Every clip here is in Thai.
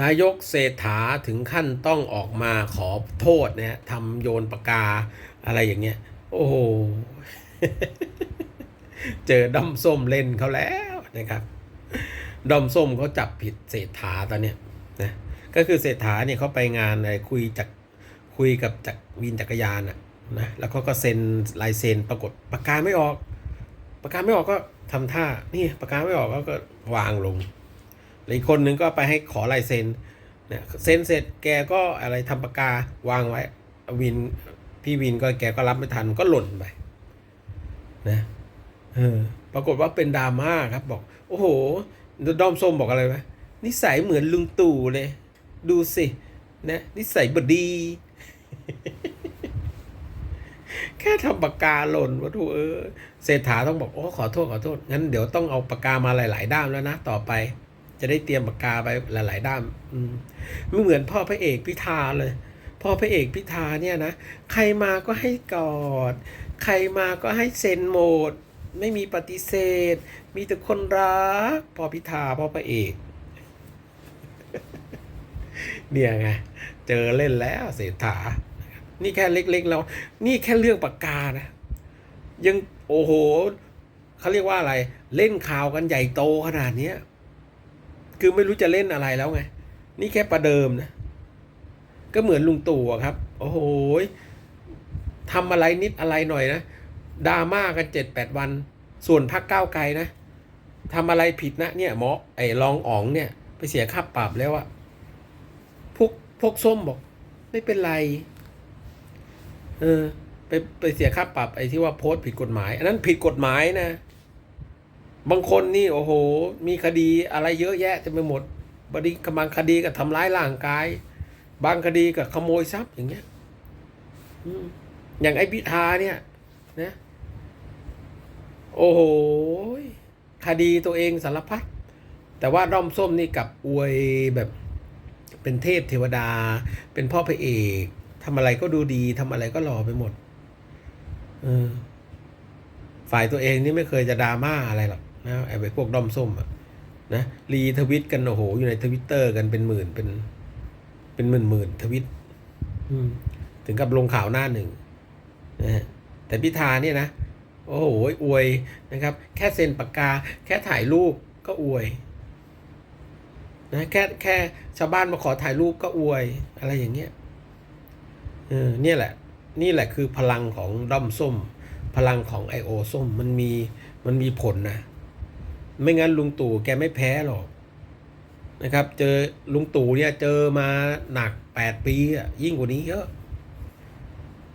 นายกเศรษฐาถึงขั้นต้องออกมาขอโทษเนะฮะทำโยนปากกาอะไรอย่างเงี้ย โอ้โห เจอด้อมส้มเล่นเขาแล้วนะครับด้อมส้มเขาจับผิดเศรษฐาตอนเนี้ยนะก็คือเศรษฐาเนี่ยเขาไปงานอะไรคุยจากคุยกับจากวินจักรยานอะนะแล้วเขาก็เซ็นลายเซ็นปรากฏปากกาไม่ออกปากกาไม่ออกก็ทำท่านี่ปากกาไม่ออกเขาก็วางลง อีกคนนึงก็ไปให้ขอลายเซ็นเนี่ยเซ็นเสร็จแกก็อะไรทำปากกาวางไว้วินพี่วินก็แกก็รับไม่ทันก็หล่นไปนะเออปรากฏว่าเป็นดราม่าครับบอก โอ้โหด้อมส้มบอกอะไรไหมนิสัยเหมือนลุงตู่เลย ดูสินะนิสัยบดี แค่ทำปากกาหล่นวัตถุเออเศรษฐาต้องบอกโอ้ขอโทษขอโทษ งั้นเดี๋ยวต้องเอาปากกามาหลาย ๆ ด้ามแล้วนะ ต่อไป จะได้เตรียมปากกาไปหลาย ๆ ด้ามอมไม่เหมือนพ่อพระเอกพิธาเลย พ่อพระเอกพิธาเนี่ยนะ ใครมาก็ให้กอด ใครมาก็ให้เซ็นโหมด ไม่มีปฏิเสธ มีแต่คนรักพ่อพิธาพ่อพระเอก เนี่ยไง เจอเล่นแล้วเศรษฐา นี่แค่เล็ก ๆ แล้ว นี่แค่เรื่องปากกานะ ยังโอ้โหเขาเรียกว่าอะไร เล่นข่าวกันใหญ่โตขนาดเนี้ย คือไม่รู้จะเล่นอะไรแล้วไง นี่แค่ประเดิมนะ ก็เหมือนลุงตู่ครับ โอ้โหทำอะไรนิดอะไรหน่อยนะดราม่ากันเจ็ดแปดวัน ส่วนพักก้าวไกลนะทำอะไรผิดนะเนี่ยหมอไอ้รองอ๋องเนี่ย ไปเสียค่าปรับแล้วอะพวกพวกส้มบอก ไม่เป็นไร เออ ไปไปเสียค่าปรับไอ้ที่ว่าโพสต์ผิดกฎหมาย อันนั้นผิดกฎหมายนะ บางคนนี่โอ้โห มีคดีอะไรเยอะแยะเต็มไปหมดบางทีบางคดีก็ทำร้ายร่างกาย บางคดีก็ขโมยทรัพย์อย่างเงี้ยอย่างไอ้พิธาเนี่ยนะโอ้โห คดีตัวเองสารพัดแต่ว่าด้อมส้มนี่กับอวยแบบเป็นเทพเทวดา เป็นพ่อพระเอกทำอะไรก็ดูดีทำอะไรก็หล่อไปหมด เออฝ่ายตัวเองนี่ไม่เคยจะดราม่าอะไรหรอก นะไอ้พวกด้อมส้มอะนะรีทวิตกันโอ้โหอยู่ในทวิตเตอร์กันเป็นหมื่นเป็น เป็นหมื่นหมื่นทวิตถึงกับลงข่าวหน้าหนึ่งนะฮะแต่พิธาเนี่ยนะโอ้โหอวยนะครับ แค่เซ็นปากกา แค่ถ่ายรูปก็อวยนะแค่แค่ชาวบ้านมาขอถ่ายรูปก็อวยอะไรอย่างเงี้ยเออเนี่ยแหละ นี่แหละคือพลังของด้อมส้ม พลังของไอโอส้มมันมีมันมีผลนะ ไม่งั้นลุงตู่แกไม่แพ้หรอกนะครับ เจอลุงตู่เนี่ยเจอมาหนักแปดปีอะยิ่งกว่านี้เยอะ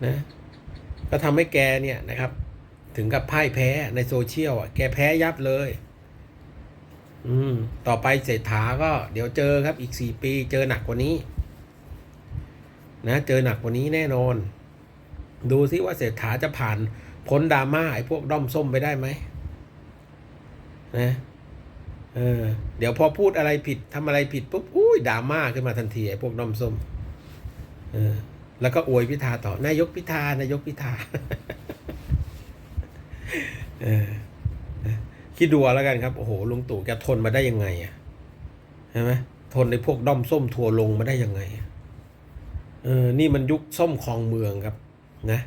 นะก็ทำให้แกเนี่ยนะครับ ถึงกับพ่ายแพ้ในโซเชียลอะแกแพ้ยับเลย อืม ต่อไปเศรษฐาก็เดี๋ยวเจอครับอีกสี่ปี เจอหนักกว่านี้ นะ เจอหนักกว่านี้แน่นอน ดูซิว่าเศรษฐาจะผ่านพ้นดราม่าไอ้พวกด้อมส้มไปได้ไหม นะเออเดี๋ยวพอพูดอะไรผิดทำอะไรผิดปุ๊บอุ้ยดราม่าขึ้นมาทันทีไอ้พวกด้อมส้มเออแล้วก็อวยพิธาต่อนายกพิธานายกพิธาเออคิดดูแล้วกันครับ โอ้โหลุงตู่แกทนมาได้ยังไงอะใช่ไหมทนในพวกด้อมส้มทัวลงมาได้ยังไงเออนี่มันยุคส้มคลองเมืองครับ นะ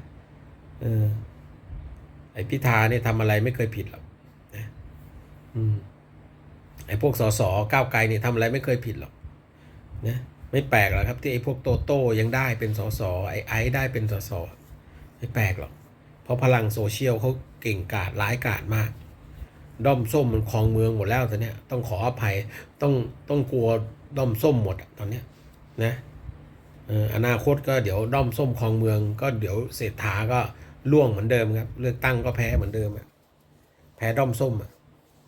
เออไอพิธาเนี่ยทำอะไรไม่เคยผิดหรอก ไอ้พวกสสก้าวไกลเนี่ยทำอะไรไม่เคยผิดหรอกนะไม่แปลกหรอกครับ ที่ไอ้พวกโตโต้ยังได้เป็นสสไอไอซ์ได้เป็นสสไม่แปลกหรอก เพราะพลังโซเชียลเขาเก่งกาจร้ายกาจมาก ด้อมส้มมันคลองเมืองหมดแล้วตอนนี้ต้องขออภัยต้องต้องกลัวด้อมส้มหมดตอนเนี้ยนะอนาคตก็เดี๋ยวด้อมส้มคลองเมือง ก็เดี๋ยวเศรษฐาก็ล่วงเหมือนเดิมครับ เลือกตั้งก็แพ้เหมือนเดิมอะแพ้ด้อมส้มอะ